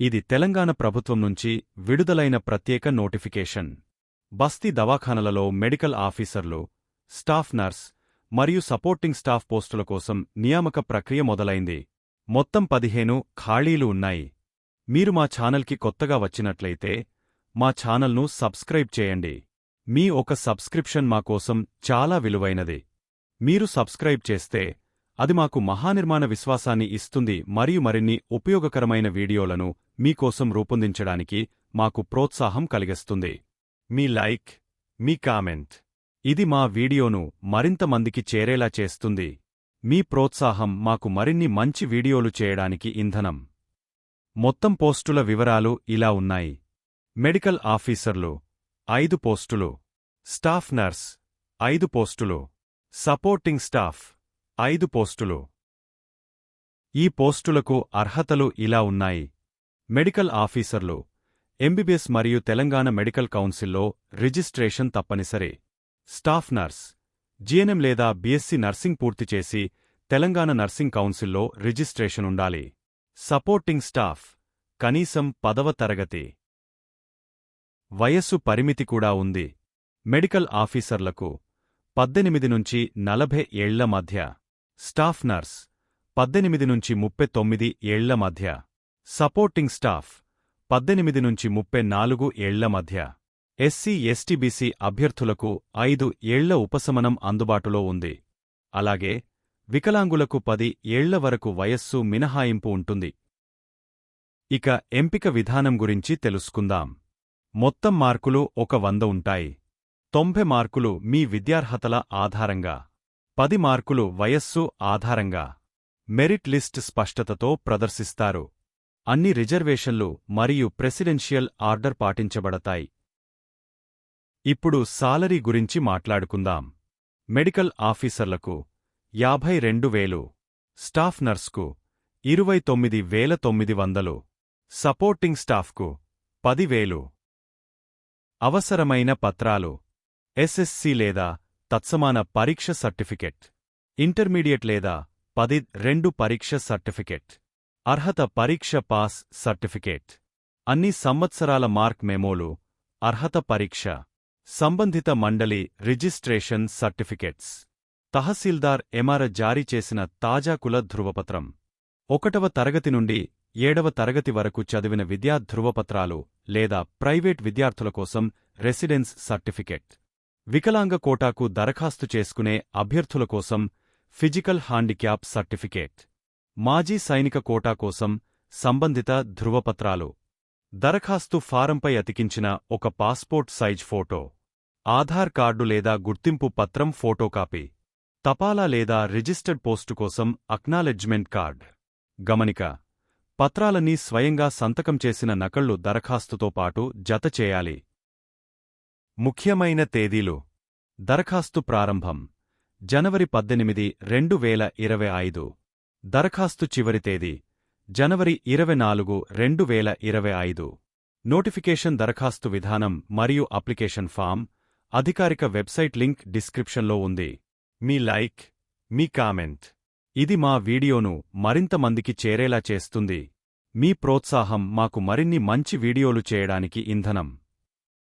ఇది తెలంగాణ ప్రభుత్వం నుంచి విడుదలైన ప్రత్యేక నోటిఫికేషన్. బస్తీ దవాఖానలలో మెడికల్ ఆఫీసర్లు స్టాఫ్ నర్స్ మరియు సపోర్టింగ్ స్టాఫ్ పోస్టుల కోసం నియామక ప్రక్రియ మొదలైంది. మొత్తం పదిహేను ఖాళీలు ఉన్నాయి. మీరు మా ఛానల్కి కొత్తగా వచ్చినట్లయితే మా ఛానల్ను సబ్స్క్రైబ్ చేయండి. మీ ఒక సబ్స్క్రిప్షన్ మా కోసం చాలా విలువైనది. మీరు సబ్స్క్రైబ్ చేస్తే అది మాకు మహానిర్మాణ విశ్వాసాన్ని ఇస్తుంది మరియు మరిన్ని ఉపయోగకరమైన వీడియోలను మీకోసం రూపొందించడానికి మాకు ప్రోత్సాహం కలిగిస్తుంది. మీ లైక్ మీ కామెంట్. ఇది మా వీడియోను మరింత మందికి చేరేలా చేస్తుంది. మీ ప్రోత్సాహం మాకు మరిన్ని మంచి వీడియోలు చేయడానికి ఇంధనం. మొత్తం పోస్టుల వివరాలు ఇలా ఉన్నాయి. మెడికల్ ఆఫీసర్లు ఐదు పోస్టులు. స్టాఫ్ నర్స్ ఐదు పోస్టులు. సపోర్టింగ్ స్టాఫ్ ఐదు పోస్టులు. ఈ పోస్టులకు అర్హతలు ఇలా ఉన్నాయి. మెడికల్ ఆఫీసర్లు ఎంబీబీఎస్ మరియు తెలంగాణ మెడికల్ కౌన్సిల్లో రిజిస్ట్రేషన్ తప్పనిసరి. స్టాఫ్ నర్స్ జీఎన్ఎం లేదా బీఎస్సీ నర్సింగ్ పూర్తి చేసి తెలంగాణ నర్సింగ్ కౌన్సిల్లో రిజిస్ట్రేషన్ ఉండాలి. సపోర్టింగ్ స్టాఫ్ కనీసం పదవ తరగతి. వయస్సు పరిమితి కూడా ఉంది. మెడికల్ ఆఫీసర్లకు పద్దెనిమిది నుంచి నలభై ఏళ్ళ మధ్య. స్టాఫ్ నర్స్ పద్దెనిమిది నుంచి ముప్పై తొమ్మిది ఏళ్ళ మధ్య. సపోర్టింగ్ స్టాఫ్ పద్దెనిమిది నుంచి ముప్పై నాలుగు ఏళ్ళ మధ్య. ఎస్సీ ఎస్టీబీసీ అభ్యర్థులకు ఐదు ఏళ్ళ ఉపశమనం అందుబాటులో ఉంది. అలాగే వికలాంగులకు పది ఏళ్ళ వరకు వయస్సు మినహాయింపు ఉంటుంది. ఇక ఎంపిక విధానం గురించి తెలుసుకుందాం. మొత్తం మార్కులు ఒక వంద ఉంటాయి. తొంభై మార్కులు మీ విద్యార్హతల ఆధారంగా. పది మార్కులు వయస్సు ఆధారంగా. మెరిట్ లిస్ట్ స్పష్టతతో ప్రదర్శిస్తారు. అన్ని రిజర్వేషన్లు మరియు ప్రెసిడెన్షియల్ ఆర్డర్ పాటించబడతాయి. ఇప్పుడు సాలరీ గురించి మాట్లాడుకుందాం. మెడికల్ ఆఫీసర్లకు యాభై రెండు వేలు స్టాఫ్ నర్స్కు ఇరవై తొమ్మిది వేల తొమ్మిది వందలు సపోర్టింగ్ స్టాఫ్కు పదివేలు. అవసరమైన పత్రాలు ఎస్ఎస్సి లేదా తత్సమాన పరీక్ష సర్టిఫికెట్ ఇంటర్మీడియట్ లేదా పది రెండు పరీక్ష సర్టిఫికెట్. అర్హత పరీక్ష పాస్ సర్టిఫికేట్. అన్ని సంవత్సరాల మార్క్ మెమోలు అర్హత పరీక్ష. సంబంధిత మండలి రిజిస్ట్రేషన్ సర్టిఫికెట్స్. తహసీల్దార్ ఎమార జారీ చేసిన తాజా కుల ధృవపత్రం. ఒకటవ తరగతి నుండి ఏడవ తరగతి వరకు చదివిన విద్యా ధృవపత్రాలు లేదా ప్రైవేట్ విద్యార్థుల కోసం రెసిడెన్స్ సర్టిఫికెట్. వికలాంగ కోటాకు దరఖాస్తు చేసుకునే అభ్యర్థుల కోసం ఫిజికల్ హ్యాండిక్యాప్ సర్టిఫికేట్. మాజీ సైనిక కోటా కోసం సంబంధిత ధృవపత్రాలు. దరఖాస్తు ఫారంపై అతికించిన ఒక passport size photo Aadhaar card లేదా గుర్తింపు పత్రం ఫోటోకాపీ తపాలా లేదా రిజిస్టర్డ్ పోస్టు కోసం అక్నాలెడ్జ్మెంట్ కార్డ్. గమనిక పత్రాలన్నీ స్వయంగా సంతకం చేసిన నకళ్ళు దరఖాస్తుతో పాటు జత చేయాలి. ముఖ్యమైన తేదీలు. దరఖాస్తు ప్రారంభం జనవరి పద్దెనిమిది రెండు వేల ఇరవై ఐదు. దరఖాస్తు చివరి తేదీ జనవరి ఇరవై నాలుగు రెండు వేల ఇరవై ఐదు. నోటిఫికేషన్ దరఖాస్తు విధానం మరియు అప్లికేషన్ ఫామ్ అధికారిక వెబ్సైట్ లింక్ డిస్క్రిప్షన్లో ఉంది. మీ లైక్ మీ కామెంట్. ఇది మా వీడియోను మరింత మందికి చేరేలా చేస్తుంది. మీ ప్రోత్సాహం మాకు మరిన్ని మంచి వీడియోలు చేయడానికి ఇంధనం.